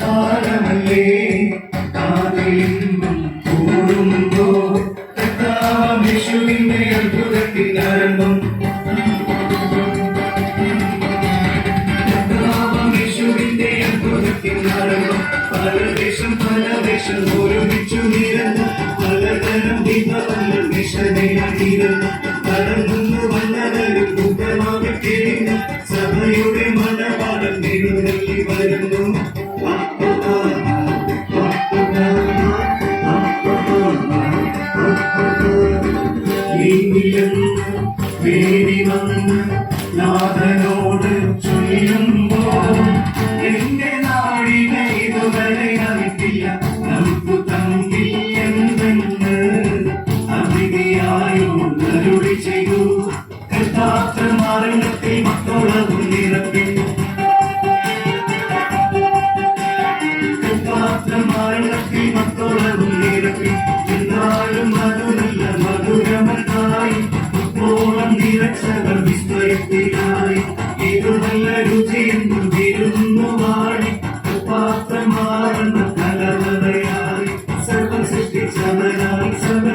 കാലമല്ലേ? കാതലിന്നും കൂടുമ്പോ വിഷുവിന്റെ വേഷം ഒരുമിച്ചു നിരന്നു പലതരം വിഭവങ്ങൾ വിഷതയായിരുന്നു കടന്നു വന്നതൊരു കൂട്ടമായി തിരിഞ്ഞു സഭയുടെ മലപാടം നിരുന്നള്ളി വരുന്നു. വേരി വന്ന് നാഥനോട് ചൊല്ലുമ്പോൾ ചെയ്തു കർത്താത്ത മരണത്തിൽ മക്കളവും നിറപ്പിൽ കർത്താത്ത മരണത്തിൽ മക്കളവും നിറപ്പിൽ എന്നാലും മധുരല്ല നിറച്ചവർ വിസ്മയത്തിലായി ഇത് നല്ല രുചിയെന്നും വിരുന്നു വാടി. പാത്രമാറുന്ന കലവറയായി സർവം സൃഷ്ടിച്ചവരായി സർവ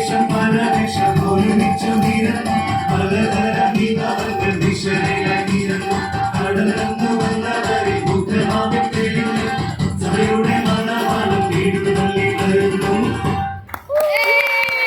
desampara, desamor y dicha mirada.